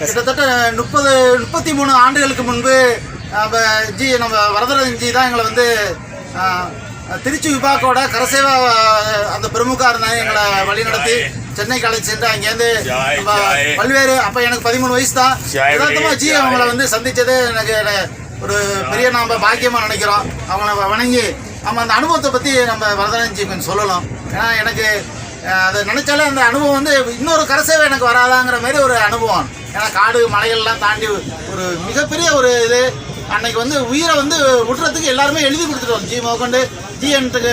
கிட்டத்தட்ட முப்பது முப்பத்தி மூணு ஆண்டுகளுக்கு முன்பு நம்ம ஜி நம்ம வரதராஜன் ஜி தான் எங்களை வந்து திருச்சி விபாக்கோட கரசேவா அந்த பிரமுகா இருந்தாங்க எங்களை வழிநடத்தி சென்னைக்கு அழைச்சி சென்று அங்கேருந்து. பல்வேறு அப்போ எனக்கு பதிமூணு வயசு தான் ஜாய், யதார்த்தமா ஜி. அவங்கள வந்து சந்திச்சது எனக்கு ஒரு பெரிய நாம பாக்கியமா நினைக்கிறோம் அவங்கள வணங்கி நம்ம அந்த அனுபவத்தை பத்தி நம்ம வரதராஜன் ஜி கொஞ்சம் சொல்லலாம் ஏன்னா எனக்கு அதை நினச்சாலே அந்த அனுபவம் வந்து இன்னொரு கரசேவை எனக்கு வராதாங்கிற மாதிரி ஒரு அனுபவம். ஏன்னா காடு மலைகள்லாம் தாண்டி ஒரு மிகப்பெரிய ஒரு இது. அன்னைக்கு வந்து உயிரை வந்து விட்டுறதுக்கு எல்லாருமே எழுதி கொடுத்துட்டோம். ஜி முதற்கொண்டு ஜிஎன்ட்டுக்கு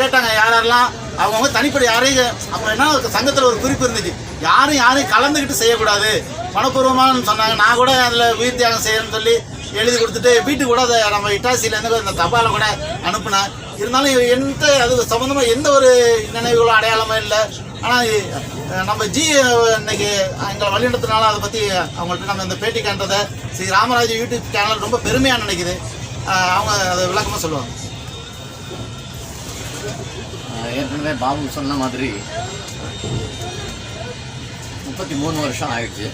கேட்டாங்க யார் யாரெல்லாம். அவங்கவுங்க தனிப்படி யாரையும் அப்போ என்ன சங்கத்தில் ஒரு குறிப்பு இருந்துச்சு. யாரும் யாரையும் கலந்துக்கிட்டு செய்யக்கூடாது. மனப்பூர்வமானு சொன்னாங்க. நான் கூட அதில் உயிர் தியாகம் செய்யணும்னு சொல்லி எழுதி கொடுத்துட்டு வீட்டுக்கு கூட அதை நம்ம இட்டாசியிலேருந்து இந்த தபாலை கூட அனுப்புனேன். இருந்தாலும் எந்த அது சம்மந்தமாக எந்த ஒரு நினைவுகளும் அடையாளமும் இல்லை. ஆனால் நம்ம ஜி இன்னைக்கு எங்களை வழிநடத்தினால அதை பற்றி அவங்கள்ட்ட நம்ம இந்த பேட்டி காண்றதை ஸ்ரீ ராமராஜ் யூடியூப் சேனல் ரொம்ப பெருமையாக நினைக்குது. அவங்க அதை விளக்கமாக சொல்லுவாங்க. ஏற்கனவே பாபு சொன்ன மாதிரி முப்பத்தி மூணு வருஷம் ஆயிடுச்சு.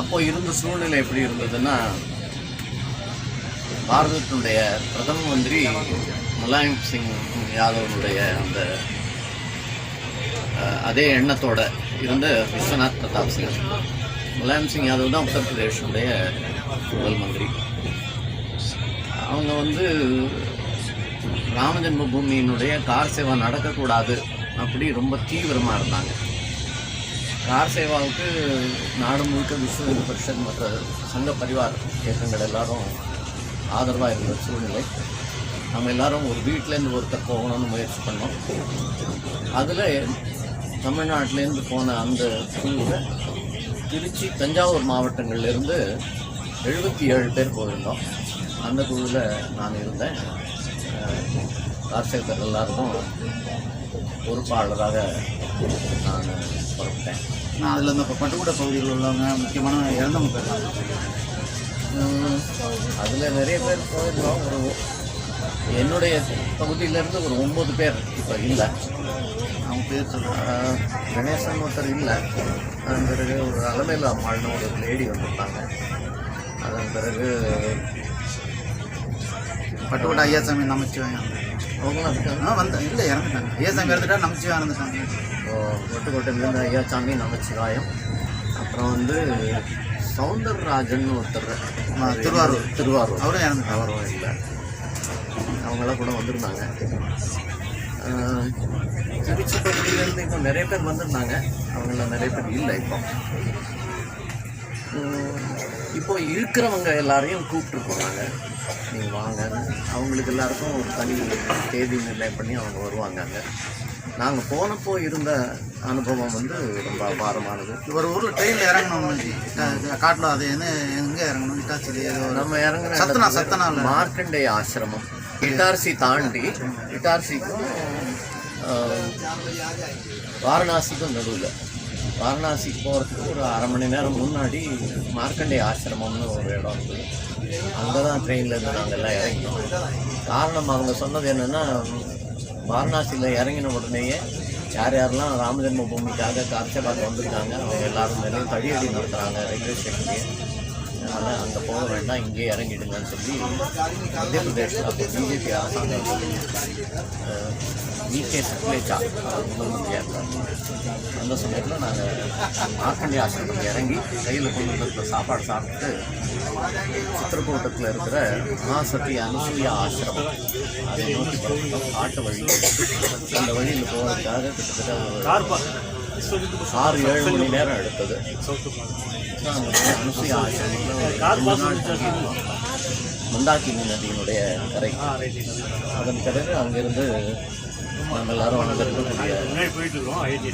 அப்போ இருந்த சூழ்நிலை எப்படி இருந்ததுன்னா பாரதத்தினுடைய பிரதம மந்திரி முலாயம் சிங் யாதவனுடைய அந்த அதே எண்ணத்தோட இருந்த விஸ்வநாத் பிரதாப் சிங். முலாயம் சிங் யாதவ் தான் உத்தரப்பிரதேஷனுடைய முதல் மந்திரி. அவங்க வந்து ராம ஜென்ம பூமியினுடைய கார் சேவா நடக்கக்கூடாது அப்படி ரொம்ப தீவிரமாக இருந்தாங்க. கார் சேவாவுக்கு நாடு முழுக்க விஸ்வ பரிஷத் மற்ற சங்க பரிவார் இயக்கங்கள் எல்லாரும் ஆதரவாக இருக்கிற சூழ்நிலை. நம்ம எல்லாரும் ஒரு வீட்டிலேருந்து ஒருத்தர் போகணும்னு முயற்சி பண்ணோம். அதில் தமிழ்நாட்டிலேருந்து போன அந்த குழுவில் திருச்சி தஞ்சாவூர் மாவட்டங்கள்லேருந்து எழுபத்தி ஏழு பேர் போயிருந்தோம். அந்த குழுவில் நான் இருந்தேன். கார்சேகர் எல்லாருக்கும் பொறுப்பாளராக நான் புறப்பட்டேன் நான் அதில் இந்த பட்டுக்கூட பகுதியில் உள்ளவங்க முக்கியமான இறந்தவங்க பேர் அதில் நிறைய பேர் போயிருந்தோம். ஒரு என்னுடைய பகுதியிலேருந்து ஒரு ஒம்பது பேர் இப்போ இல்லை. அவங்க பேர் சொல்கிறேன் கணேசன் ஒருத்தர் இல்லை. அதன் பிறகு ஒரு அலமேலு அம்மாள்னு ஒரு லேடி வந்திருந்தாங்க. அதன் பிறகு பட்டுக்கோட்டை ஐயாசாமி நமச்சிவாங்க அவங்களாம் இருக்காங்க வந்த இல்லை இறந்துட்டாங்க. ஐயாசாமி இறந்துட்டா நமச்சிவா இறந்துட்டாங்க ஒட்டுக்கோட்டையிலேருந்து ஐயாச்சாமி நமச்சிவாயம். அப்புறம் வந்து சவுந்தரராஜன் ஒருத்தர் திருவாரூர். திருவாரூர். அவரும் இறந்துட்டாங்க அவரும் இல்லை. அவங்களாம் கூட வந்திருந்தாங்க. ஆஹ், திருச்சி பகுதியிலேருந்து இப்போ நிறைய பேர் வந்திருந்தாங்க. அவங்கள நிறைய பேர் இல்லை இப்போ. இப்போ இருக்கிறவங்க எல்லாரையும் கூப்பிட்டுருக்கோம் நாங்கள் நீங்கள் வாங்க. அவங்களுக்கு எல்லாருக்கும் ஒரு தனி தேதி நிர்ணயம் பண்ணி அவங்க வருவாங்க அங்கே. நாங்கள் போனப்போ இருந்த அனுபவம் வந்து ரொம்ப அபாரமானது. ஒரு ஊரில் ட்ரெயினில் இறங்கணும் காட்டில் அது என்ன எங்கே இறங்கணும் ஒரு- நம்ம இறங்குற சத்தனா, இடத்துல சத்தனால. மார்க்கண்டேய ஆசிரமம். இட்டார்சி தாண்டி இட்டார்சிக்கும் வாரணாசிக்கும் நடுவில். வாரணாசிக்கு போகிறதுக்கு ஒரு அரை மணி நேரம் முன்னாடி மார்க்கண்டேய ஆசிரமம்னு ஒரு இடம் இருக்குது. அங்கே தான் ட்ரெயின்லேருந்து நாங்கள் எல்லாம் இறங்கினோம். காரணம் அவங்க சொன்னது என்னென்னா வாரணாசியில் இறங்கின உடனேயே யார் யாரெல்லாம் ராமஜென்ம பூமிக்காக காட்சபாத் வந்திருக்காங்க அவங்க எல்லாரும் மேலேயும் தடியடி நடத்துகிறாங்க ரயில்வே ஸ்டேஷன்லேயே அதனால் அங்கே போக வேண்டாம் இங்கே இறங்கிடுங்கன்னு சொல்லி மத்திய பிரதேசில் அப்போ பிஜேபி அரசாங்கம் விகே சக்லேஜா முதல்வரியாக இருந்தார் அந்த சமயத்தில் நாங்கள் மார்க்கண்டி ஆசிரமத்தில் இறங்கி கையில் கொண்டு வந்திருக்கிற சாப்பாடு சாப்பிட்டு சித்திரக்கூட்டத்தில் இருக்கிற மகாசதி அனுசூயா ஆசிரமம். அதை நோக்கி புறப்பட்டோம் காட்டு வழி. அந்த வழியில் போகிறதுக்காக கிட்டத்தட்ட ஒரு ஆறு ஏழு மணி நேரம் எடுத்தது. அனுசூயா ஆசிரமத்தில். மந்தாக்கினி நதியினுடைய கரை. அதன் பிறகு அங்கிருந்து நாங்கள் எல்லாரும் அங்கே இருக்கக்கூடிய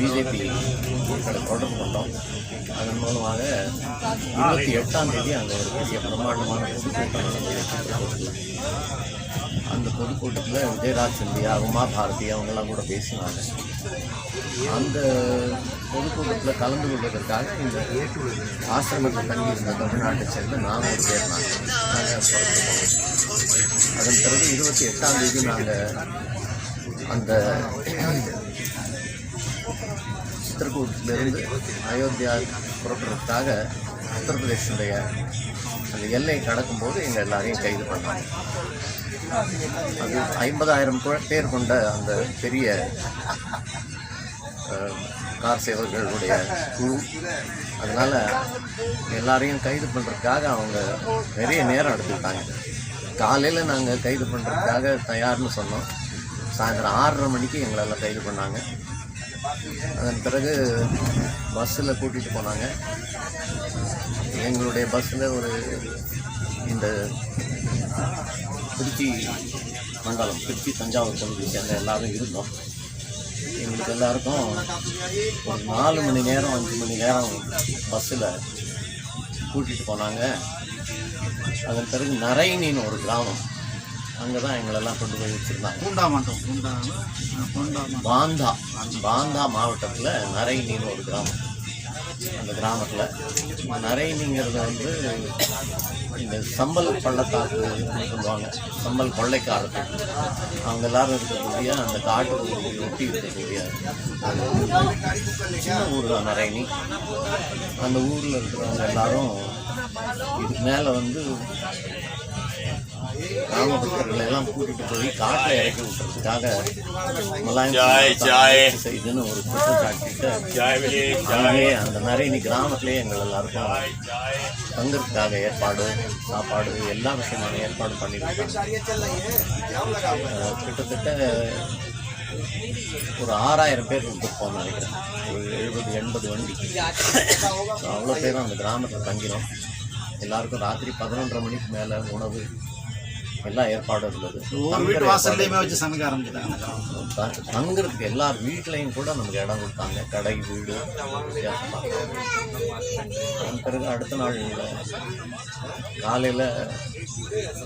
பிஜேபி தொடர்பு கொண்டோம். அதன் மூலமாக இருபத்தி எட்டாம் தேதி அங்கே ஒரு பெரிய பிரம்மாண்டமான பொதுக்கூட்டம். அந்த பொதுக்கூட்டத்தில் விஜயராஜ் சிந்தியா உமா பாரதி அவங்கெல்லாம் கூட பேசினாங்க. அந்த பொதுக்கூட்டத்தில் கலந்து கொள்வதற்காக இந்த ஆசிரமத்தில் தங்கியிருந்த தமிழ்நாட்டை சேர்ந்து நாங்கள் ஒரு பேர் நாங்கள் அதன் பிறகு இருபத்தி எட்டாம் தேதி நாங்கள் அந்த சித்திரகூட்டிலிருந்து அயோத்தியா புறப்படுறதுக்காக உத்தரப்பிரதேசனுடைய அந்த எல்லையை கடக்கும்போது எங்கள் எல்லாரையும் கைது பண்ணாங்க. அது ஐம்பதாயிரம் பேர் கொண்ட அந்த பெரிய கார் சேவர்களுடைய குழு. அதனால் எல்லாரையும் கைது பண்ணுறதுக்காக அவங்க நிறைய நேரம் எடுத்துக்கிட்டாங்க. காலையில் நாங்கள் கைது பண்ணுறதுக்காக தயார்னு சொன்னோம். சாயந்தரம் ஆறரை மணிக்கு எங்களெல்லாம் கைது பண்ணாங்க. அதன் பிறகு பஸ்ஸில் கூட்டிகிட்டு போனாங்க. எங்களுடைய பஸ்ஸில் ஒரு இந்த திருச்சி மண்டலம் திருச்சி தஞ்சாவூர் பகுதியை சேர்ந்த எல்லோரும் இருந்தோம். எங்களுக்கு எல்லாருக்கும் ஒரு நாலு மணி நேரம் அஞ்சு மணி நேரம் பஸ்ஸில் கூட்டிகிட்டு போனாங்க. அதன் பிறகு நரைனின்னு ஒரு கிராமம். அங்கே தான் எங்களெல்லாம் கொண்டு போய் வச்சுருந்தாங்க. பூண்டா மாட்டோம் பூண்டா பூண்டா பாந்தா பாந்தா மாவட்டத்தில் நரைனின்னு ஒரு கிராமம். அந்த கிராமத்தில் நரைனிங்கிறது வந்து இந்த சம்பல் பள்ளத்தாக்கு சொல்லுவாங்க. சம்பல் கொள்ளைக்காரர்கள் அவங்க எல்லாரும் இருக்கக்கூடிய அந்த காட்டு பகுதியை ஒட்டி இருக்கக்கூடிய சின்ன ஊர் தான் நரைனி. அந்த ஊரில் இருக்கிறவங்க எல்லாரும் இதுக்கு மேலே வந்து கிராமப்புறங்களை எல்லாம் கூட்டிட்டு போய் காட்டை இறக்கி விட்டுறதுக்காக முலாயம் செய்துன்னு ஒரு குற்றச்சாட்டிட்டு அந்த நரேனி கிராமத்திலேயே எங்கள் எல்லாருக்கும் தங்குறதுக்காக ஏற்பாடு சாப்பாடு எல்லா விஷயமான ஏற்பாடு பண்ணியிருக்காங்க. அஹ் கிட்டத்தட்ட ஒரு ஆறாயிரம் பேர் இருந்திருப்போம் நினைக்கிறேன். ஒரு எழுபது எண்பது வண்டி. அவ்வளோ பேரும் அந்த கிராமத்தில் தங்கினோம். எல்லாருக்கும் ராத்திரி பதினொன்றரை மணிக்கு மேலே உணவு எல்லா ஏற்பாடும் இருந்தது. வீட்டு வாசல்லையுமே வச்சு சமைக்க ஆரம்பிச்சிட்டாங்க தங்குறதுக்கு எல்லார் வீட்லேயும் கூட நமக்கு இடம் கொடுத்தாங்க. கடை வீடு வித்தியாசமா. அதன் பிறகு அடுத்த நாள் காலையில்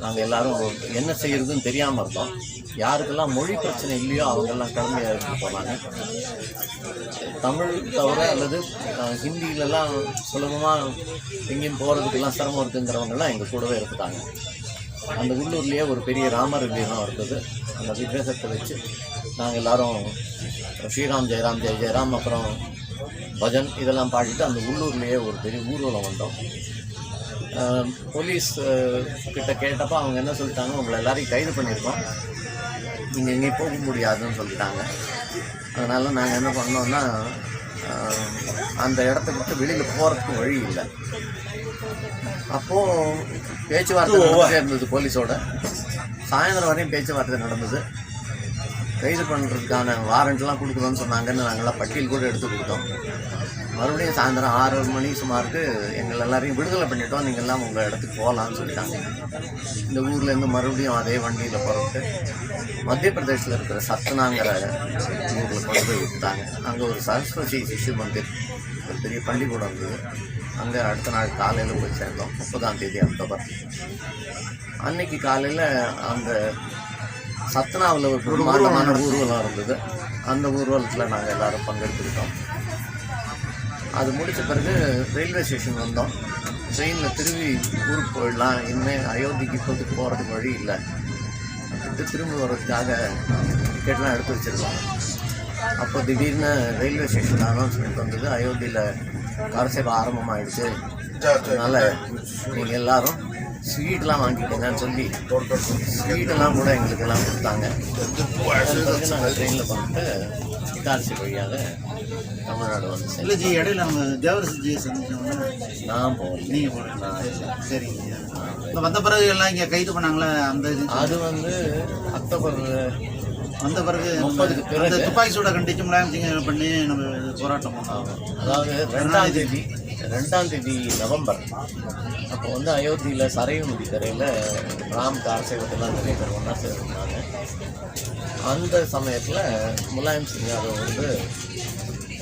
நாங்கள் எல்லாரும் என்ன செய்யறதுன்னு தெரியாமல் இருந்தோம். யாருக்கெல்லாம் மொழி பிரச்சனை இல்லையோ அவங்கெல்லாம் கிளம்பி எடுத்து போனாங்க. தமிழ் தவிர அல்லது ஹிந்தியிலலாம் சுலபமாக எங்கேயும் போகிறதுக்கெல்லாம் சிரமம் இருக்குங்கிறவங்கெல்லாம் எங்கள் கூடவே இருந்துட்டாங்க. அந்த உள்ளூர்லேயே ஒரு பெரிய ராமர் விக்கிரகம் இருந்தது அந்த விக்கிரகத்தை வச்சு நாங்கள் எல்லோரும் ஸ்ரீராம் ஜெயராம் ஜெய ஜெயராம் அப்புறம் பஜன் இதெல்லாம் பாடிட்டு அந்த உள்ளூர்லேயே ஒரு பெரிய ஊர்வலம் வந்தோம். போலீஸ் கிட்ட கேட்டப்போ அவங்க என்ன சொல்லிட்டாங்க உங்களை எல்லாரையும் கைது பண்ணியிருக்கோம். நீங்கள் எங்கேயும் போக முடியாதுன்னு சொல்லிட்டாங்க. அதனால் நாங்கள் என்ன பண்ணோன்னா அந்த இடத்த விட்டு வெளியில் போகிறதுக்கு வழி இல்லை. அப்போது பேச்சுவார்த்தை இருந்தது போலீஸோட. சாயந்தரம் வரையும் பேச்சுவார்த்தை நடந்தது. கைது பண்ணுறதுக்கான வாரண்ட்லாம் கொடுக்குறோன்னு சொன்னாங்கன்னு நாங்கள்லாம் பட்டியல் கூட எடுத்து கொடுத்தோம். மறுபடியும் சாயந்தரம் ஆறு மணி சுமாருக்கு எங்கள் எல்லாரையும் விடுதலை பண்ணிட்டோம். நீங்கள்லாம் உங்கள் இடத்துக்கு போகலான்னு சொல்லிட்டாங்க. இந்த ஊர்லேருந்து மறுபடியும் அதே வண்டியில் புறப்பட்டு மத்திய பிரதேசத்தில் இருக்கிற சத்னாங்கிற ஊரில் கொண்டு போய் விட்டாங்க அங்கே ஒரு சரஸ்வதி சிசு மந்திர் ஒரு பெரிய பள்ளிக்கூடம் இருந்தது. அங்கே அடுத்த நாள் காலையில் போய் சேர்ந்தோம். முப்பதாம் தேதி அக்டோபர். அன்னைக்கு காலையில் அந்த சத்னாவில் ஒரு பிரம்மாண்டமான ஊர்வலம். இருந்தது. அந்த ஊர்வலத்தில் நாங்கள் எல்லாரும் பங்கெடுத்துக்கிட்டோம். அது முடிச்ச பிறகு ரயில்வே ஸ்டேஷன் வந்தோம். ட்ரெயினில் திரும்பி ஊருக்கு போயிடலாம். இனிமேல் அயோத்திக்கு இப்போதைக்கு போகிறதுக்கு வழி இல்லை. அப்படின்ட்டு திரும்பி வர்றதுக்காக டிக்கெட்லாம் எடுத்து வச்சுருக்கோம். அப்போ திடீர்னு ரயில்வே ஸ்டேஷன் அனௌன்ஸ்மெண்ட் வந்தது அயோத்தியில் கார் சேவை ஆரம்பமாயிடுச்சு. அதனால் நீங்கள் எல்லாரும் ஸ்வீட்லாம் வாங்கிக்கோங்கன்னு சொல்லி ஸ்வீட்டெல்லாம் கூட எங்களுக்கெல்லாம் கொடுத்தாங்க. அதன் பிறகு நாங்கள் ட்ரெயினில் பண்ணிட்டு கார்சி வழியாக தமிழ்நாடு வந்து. இல்லை ஜி இடையில நம்ம தேவரசி ஜியை சந்திச்சோம்னா நான் போகல. நீங்கள் போகிறீங்க சரிங்க இந்த வந்த பிறகு எல்லாம் இங்கே கைது பண்ணாங்களே? அந்த இது? அது வந்து அக்டோபர் வந்த பிறகு முப்பதுக்கு பிறகு. துப்பாக்கி சூட கண்டிச்சு முலாயம் சிங் பண்ணி நம்ம போராட்டம் பண்ணோம். அதாவது ரெண்டாம் தேதி ரெண்டாம் தேதி நவம்பர். அப்போ வந்து அயோத்தியில் சரையு நதி கரையில் ராம் கார் சேவத்தெல்லாம் நிறைய பேர் ஒன்றா சேர்ந்துருந்தாங்க. அந்த சமயத்தில் முலாயம் சிங் யாதவ் வந்து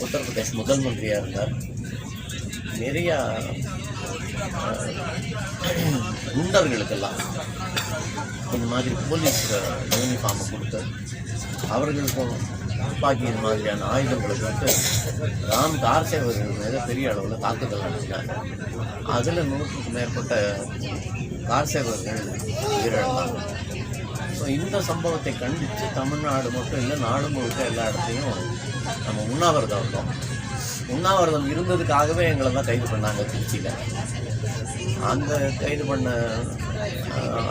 உத்தரப்பிரதேஷ் முதல் மந்திரியாக இருந்தார். நிறையா குண்டர்களுக்கெல்லாம் இந்த மாதிரி போலீஸ் யூனிஃபார்மை கொடுத்து அவர்களுக்கும் துப்பாக்கி இது மாதிரியான ஆயுதங்களை கொடுத்து ராம் கார்சேவர்கள் மீது பெரிய அளவில் தாக்குதல் நடத்தினாங்க அதில் நூற்றுக்கும் மேற்பட்ட கார்சேவர்கள் உயிரிழந்தாங்க ஸோ இந்த சம்பவத்தை கண்டித்து தமிழ்நாடு மட்டும் இல்லை நாடு முழுக்க எல்லா இடத்தையும் நம்ம உண்ணாவிரதம் இருந்தோம். உண்ணாவிரதம் இருந்ததுக்காகவே எங்களை தான் கைது பண்ணாங்க திருச்சியில். அந்த கைது பண்ண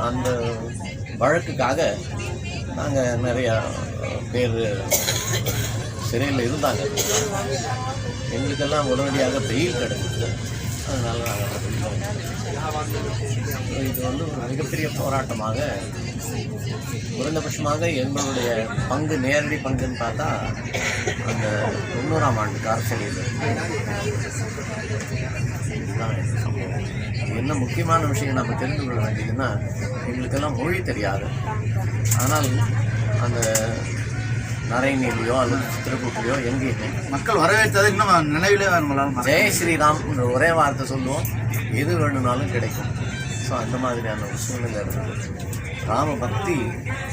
அந்த வழக்குக்காக நாங்கள் நிறையா பேர் சிறையில் இருந்தாங்க. எங்களுக்கெல்லாம் உடனடியாக பெயில் கிடைச்சிது அதனால நாங்கள் இது வந்து ஒரு மிகப்பெரிய போராட்டமாக குறைந்தபட்சமாக எங்களுடைய பங்கு நேரடி பங்குன்னு பார்த்தா அந்த தொண்ணூறாம் ஆண்டு காரசலியில் என்ன முக்கியமான விஷயம் நம்ம தெரிந்து கொள்ள வேண்டியதுன்னா எங்களுக்கெல்லாம் மொழி தெரியாது. ஆனால் அந்த நரைநீலையோ அல்லது சித்திரக்கூட்டிலையோ எங்கேயுமே. மக்கள் வரவேற்றது இன்னும் நினைவிலே நம்மளால் ஜெய் ஸ்ரீராம் ஒரே வார்த்தை சொல்லுவோம். எது வேணும்னாலும் கிடைக்கும். ஸோ அந்த மாதிரியான ஒரு சூழ்நிலை இருந்தது ராம பக்தி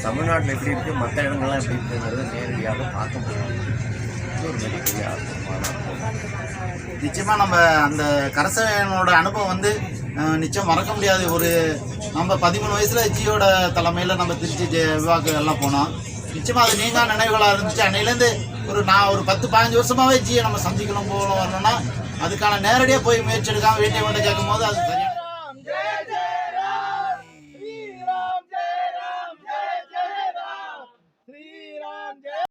தமிழ்நாட்டில் எப்படி இருக்கு? மற்ற இடங்கள்லாம் எப்படி இருக்குங்கிறத நேரடியாக பார்க்க முடியும் ஒரு மிகப்பெரிய அற்புதமான அனுபவம். நிச்சயமா நம்ம அந்த கரசேவனோட அனுபவம் வந்து நிச்சயம் மறக்க முடியாது. ஒரு நம்ம பதிமூணு வயசுல ஜியோட தலைமையில நம்ம திருச்சி ஜெ- விவாக்கு எல்லாம் போனோம். நிச்சயமா அது நீங்க நினைவுகளா இருந்துச்சு. அன்னையிலேருந்து ஒரு நான் ஒரு பத்து பதினஞ்சு வருஷமாவே ஜியை நம்ம சந்திக்கணும் போகணும் வரணும்னா அதுக்கான நேரடியாக போய் முயற்சி எடுக்காமல் வீட்டை கொண்டு கேட்கும் போது அது சரியான